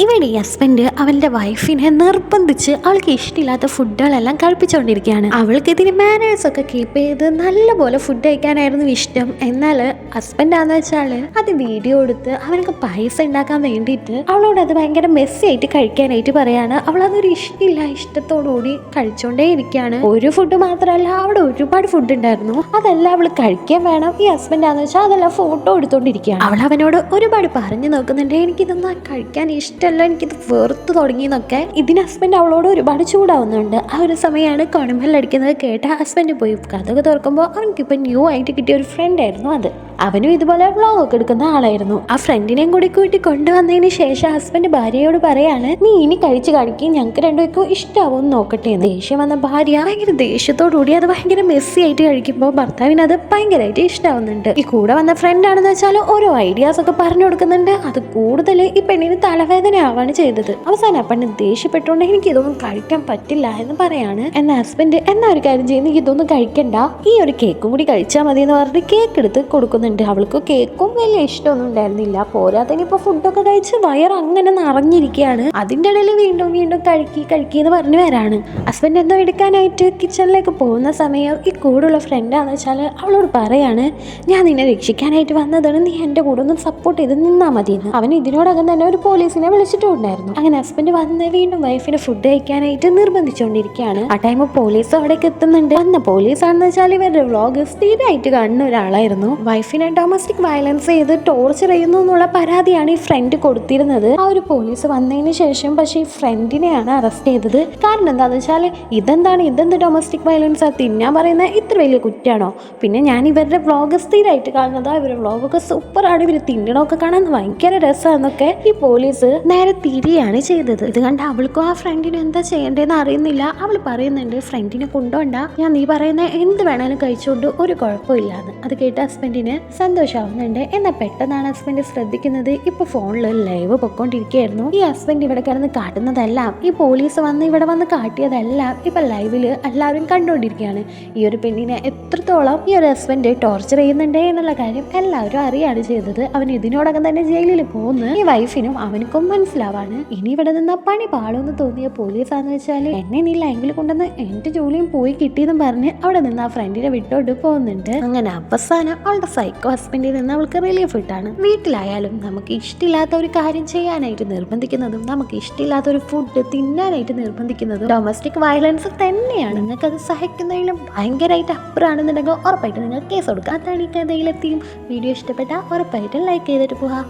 ഇവിടെ ഹസ്ബൻഡ് അവന്റെ വൈഫിനെ നിർബന്ധിച്ച് അവൾക്ക് ഇഷ്ടമില്ലാത്ത ഫുഡുകളെല്ലാം കഴിപ്പിച്ചുകൊണ്ടിരിക്കുകയാണ് അവൾക്ക് ഇതിന് മാനേഴ്സ് ഒക്കെ കീപ്പ് ചെയ്ത് നല്ലപോലെ ഫുഡ് കഴിക്കാനായിരുന്നു ഇഷ്ടം. എന്നാൽ ഹസ്ബൻഡ് ആണെന്ന് വെച്ചാൽ അത് വീഡിയോ എടുത്ത് അവനക്ക് പൈസ ഉണ്ടാക്കാൻ വേണ്ടിയിട്ട് അവളോട് അത് ഭയങ്കര മെസ്സി ആയിട്ട് കഴിക്കാനായിട്ട് പറയാണ്. അവൾ അതൊരു ഇഷ്ടമില്ല ഇഷ്ടത്തോടുകൂടി കഴിച്ചുകൊണ്ടേ ഇരിക്കുകയാണ് ഒരു ഫുഡ് മാത്രമല്ല അവിടെ ഒരുപാട് ഫുഡ് ഉണ്ടായിരുന്നു. അതെല്ലാം അവൾ കഴിക്കാൻ വേണം. ഈ ഹസ്ബൻഡ് ആണെന്ന് വെച്ചാൽ അതെല്ലാം ഫോട്ടോ എടുത്തോണ്ടിരിക്കുകയാണ് അവൾ അവനോട് ഒരുപാട് പറഞ്ഞു നോക്കുന്നുണ്ട്. എനിക്കിതൊന്നും കഴിക്കാൻ ഇഷ്ടമല്ല എനിക്കിത് വെറുത്ത് തുടങ്ങി എന്നൊക്കെ ഇതിന് ഹസ്ബൻഡ് അവളോട് ഒരുപാട് ചൂടാവുന്നുണ്ട്. ആ ഒരു സമയമാണ് കൊണമ്പല്ലടിക്കുന്നത് കേട്ട ഹസ്ബൻഡ് പോയി കഥക തുറക്കുമ്പോൾ അവനക്കിപ്പോൾ ന്യൂ ആയിട്ട് കിട്ടിയ ഒരു ഫ്രണ്ടായിരുന്നു അത്. അവനും ഇതുപോലെ വ്ലോഗ് ഒക്കെ എടുക്കുന്ന ആളായിരുന്നു. ആ ഫ്രണ്ടിനെയും കൂടി കൂട്ടി കൊണ്ടുവന്നതിന് ശേഷം ഹസ്ബൻഡ് ഭാര്യയോട് പറയാണ് നീ ഇനി കഴിച്ച് കാണിക്കും ഞങ്ങൾക്ക് രണ്ടുപേർക്കും ഇഷ്ടാവും നോക്കട്ടെ എന്ന്. ദേഷ്യം വന്ന ഭാര്യ ഭയങ്കര ദേഷ്യത്തോടു കൂടി അത് ഭയങ്കര മെസ്സി ആയിട്ട് കഴിക്കുമ്പോൾ ഭർത്താവിന് അത് ഭയങ്കരമായിട്ട് ഇഷ്ടാവുന്നുണ്ട്. ഈ കൂടെ വന്ന ഫ്രണ്ട് ആണെന്ന് വെച്ചാൽ ഓരോ ഐഡിയാസ് ഒക്കെ പറഞ്ഞു കൊടുക്കുന്നുണ്ട്. അത് കൂടുതൽ ഈ പെണ്ണിന് തലവേദന ആവാണ് ചെയ്തത്. അവസാനം ആ പെണ്ണ് ദേഷ്യപ്പെട്ടുകൊണ്ട് എനിക്ക് ഇതൊന്നും കഴിക്കാൻ പറ്റില്ല എന്ന് പറയാണ്. എന്ന ഹസ്ബൻഡ് എന്നാ ഒരു കാര്യം ചെയ്യുന്ന ഇതൊന്നും കഴിക്കണ്ട. ഈ ഒരു കേക്കും കൂടി കഴിച്ചാൽ മതി എന്ന് പറഞ്ഞിട്ട് കേക്ക് എടുത്ത് കൊടുക്കുന്നുണ്ട്. അവൾക്ക് കേക്കും വലിയ ഇഷ്ടമൊന്നും ഉണ്ടായിരുന്നില്ല. പോരാത്തതിന് ഇപ്പൊ ഫുഡൊക്കെ കഴിച്ച് വയർ അങ്ങനെ നിറഞ്ഞിരിക്കുകയാണ്. അതിന്റെ ഇടയിൽ വീണ്ടും വീണ്ടും കഴിക്കി കഴിക്കി എന്ന് പറഞ്ഞു വരാണ്. ഹസ്ബൻഡ് എന്തോ എടുക്കാനായിട്ട് കിച്ചണിലേക്ക് പോകുന്ന സമയം ഈ കൂടുള്ള ഫ്രണ്ടാന്ന് വെച്ചാൽ അവളോട് പറയാണ് ഞാൻ നിന്നെ രക്ഷിക്കാനായിട്ട് വന്നതാണ്. നീ എന്റെ കൂടെ ഒന്ന് സപ്പോർട്ട് ചെയ്ത് നിന്നാൽ മതി അവൻ ഇതിനോടകം തന്നെ ഒരു പോലീസിനെ വിളിച്ചിട്ടുണ്ടായിരുന്നു അങ്ങനെ ഹസ്ബൻഡ് വന്ന് വീണ്ടും വൈഫിന് ഫുഡ് കഴിക്കാനായിട്ട് നിർബന്ധിച്ചുകൊണ്ടിരിക്കുകയാണ് ആ ടൈം പോലീസ് അവിടേക്ക് എത്തുന്നുണ്ട്. വന്ന പോലീസ് ആണെന്ന് വെച്ചാൽ ഇവരുടെ വ്ളോഗ് സ്ഥിരമായിട്ട് കാണുന്ന ഒരാളായിരുന്നു. വൈഫിനെ ഡൊമസ്റ്റിക് വയലൻസ് ചെയ്ത് ടോർച്ചർ ചെയ്യുന്നു എന്നുള്ള പരാതിയാണ് ഈ ഫ്രണ്ട് കൊടുത്തിരുന്നത്. ആ ഒരു പോലീസ് വന്നതിന് ശേഷം പക്ഷേ ഈ ഫ്രണ്ടിനെയാണ് അറസ്റ്റ് ചെയ്തത്. കാരണം എന്താണെന്ന് വെച്ചാൽ ഇതെന്താണ്? ഇതെന്ത് ഡൊമസ്റ്റിക് വയലൻസ് ആ? തിന്നാൻ പറയുന്ന ഇത്ര വലിയ കുറ്റാണോ? പിന്നെ ഞാൻ ഇവരുടെ വ്ളോഗ് സ്ഥിരമായിട്ട് കാണുന്നത് ഇവരുടെ വ്ളോഗൊക്കെ സൂപ്പറാണ് ഇവർ തിന്നണമൊക്കെ കാണാൻ ഭയങ്കര രസമാണെന്നൊക്കെ ഈ പോലീസ് നേരെ തിരിയാണ് ചെയ്തത്. ഇത് കണ്ട് അവൾക്കും ആ ഫ്രണ്ടിന് എന്താ ചെയ്യേണ്ടതെന്ന് അറിയുന്നില്ല. അവൾ പറയുന്നുണ്ട് ഫ്രണ്ടിനെ കൊണ്ടുപോണ്ട ഞാൻ നീ പറയുന്ന എന്ത് വേണേലും കഴിച്ചുകൊണ്ട് ഒരു കുഴപ്പമില്ലാന്ന്. അത് കേട്ട് ഹസ്ബൻഡിന് സന്തോഷമാവുന്നുണ്ട് എന്നാൽ പെട്ടെന്നാണ് ഹസ്ബൻഡ് ശ്രദ്ധിക്കുന്നത്. ഇപ്പൊ ഫോണിൽ ലൈവ് പൊക്കോണ്ടിരിക്കുകയായിരുന്നു ഈ ഹസ്ബൻഡ് ഇവിടെ കിടന്ന് കാട്ടുന്നതെല്ലാം ഈ പോലീസ് വന്ന് ഇവിടെ വന്ന് കാട്ടിയതെല്ലാം ഇപ്പൊ ലൈവിൽ എല്ലാവരും കണ്ടുകൊണ്ടിരിക്കുകയാണ്. ഈ ഒരു പെണ്ണിനെ എത്രത്തോളം ഈ ഒരു ഹസ്ബൻഡ് ടോർച്ചർ ചെയ്യുന്നുണ്ട് എന്നുള്ള കാര്യം എല്ലാവരും അറിയാണ് ചെയ്തത്. അവൻ ഇതിനോടകം തന്നെ ജയിലിൽ പോകുന്നു ഈ വൈഫിനും അവനക്കും മനസ്സിലാവാണ്. ഇനി ഇവിടെ നിന്ന് പണി പാടുമെന്ന് തോന്നിയ പോലീസ് പോലീസാന്ന് വെച്ചാൽ എന്നെ നീ ലൈവിൽ കൊണ്ടുവന്ന് എന്റെ ജോലിയും പോയി കിട്ടിയെന്നും പറഞ്ഞ് അവിടെ നിന്ന് ആ ഫ്രണ്ടിനെ വിട്ടോട്ട് പോകുന്നുണ്ട്. അങ്ങനെ അവസാനം അവളുടെ സൈക്കോ ഹസ്ബൻഡിൽ നിന്ന് അവൾക്ക് റിലീഫ് കിട്ടാണ് വീട്ടിലായാലും നമുക്ക് ഇഷ്ടമില്ലാത്ത ഒരു കാര്യം ചെയ്യാനായിട്ട് നിർബന്ധിക്കുന്നതും നമുക്ക് ഇഷ്ടമില്ലാത്ത ഒരു ഫുഡ് തിന്നാനായിട്ട് നിർബന്ധിക്കുന്നതും ഡൊമസ്റ്റിക് വയലൻസ് തന്നെയാണ്. നിങ്ങൾക്ക് അത് സഹിക്കുന്നതിലും ഭയങ്കരമായിട്ട് അപ്പുറമാണെന്നുണ്ടെങ്കിൽ ഉറപ്പായിട്ട് നിങ്ങൾ കേസ് കൊടുക്കുക. അതാണ് ഈ കഥയിലെത്തിയും. വീഡിയോ ഇഷ്ടപ്പെട്ടാൽ ഉറപ്പായിട്ടും ലൈക്ക് ചെയ്തിട്ട് പോകാം